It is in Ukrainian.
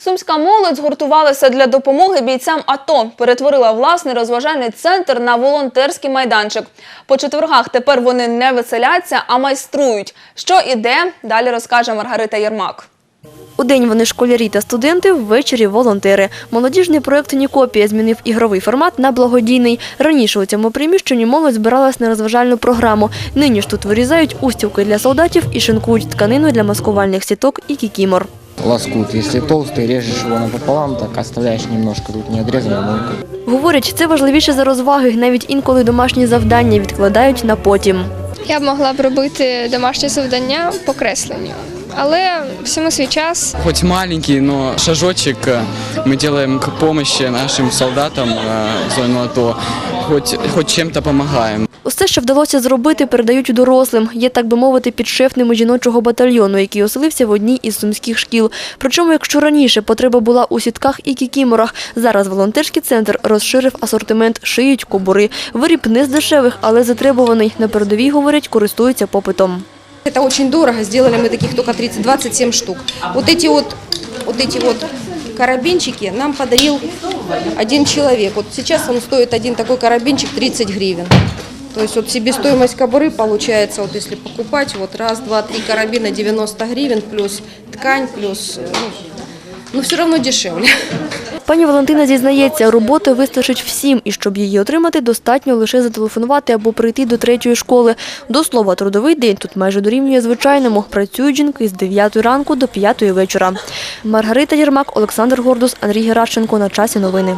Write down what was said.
Сумська молодь згуртувалася для допомоги бійцям АТО. Перетворила власний розважальний центр на волонтерський майданчик. По четвергах тепер вони не веселяться, а майструють. Що і де, далі розкаже Маргарита Єрмак. Удень вони школярі та студенти, ввечері волонтери. Молодіжний проєкт Нікопія змінив ігровий формат на благодійний. Раніше у цьому приміщенні молодь збиралась на розважальну програму. Нині ж тут вирізають устілки для солдатів і шинкують тканину для маскувальних сіток і кікімор. Лоскут. Если толстый, режешь его напополам, так оставляешь немножко тут не отрезанную но Говорять, це важливіше за розваги. Навіть інколи домашні завдання відкладають на потім. Я б могла б робити домашнє завдання по кресленню, але всьому свій час. Хоть маленький, но шажочек э, мы делаем к помощи нашим солдатам э, зоны АТО. Хоть, хоть чем-то помогаем. Усе, що вдалося зробити, передають дорослим. Є, так би мовити, підшефними жіночого батальйону, який оселився в одній із сумських шкіл. Причому, якщо раніше потреба була у сітках і кікіморах, зараз волонтерський центр розширив асортимент, шиють кобури. Виріб не з дешевих, але затребуваний. На передовій, говорять, користуються попитом. Это очень дорого, сделали мы таких только 30, 27 штук. Вот эти вот, вот эти вот карабинчики нам подарил один человек. Вот сейчас он стоит один такой карабинчик 30 гривен. То есть вот себестоимость кобуры получается, вот если покупать, вот раз, два, три карабина 90 гривен, плюс ткань, плюс, э, ну, ну все одно дешевле. Пані Валентина зізнається, роботи вистачить всім, і щоб її отримати, достатньо лише зателефонувати або прийти до третьої школи. До слова, трудовий день тут майже дорівнює звичайному. Працюють жінки з 9 ранку до 5 вечора. Маргарита Єрмак, Олександр Гордус, Андрій Геращенко. На часі новини.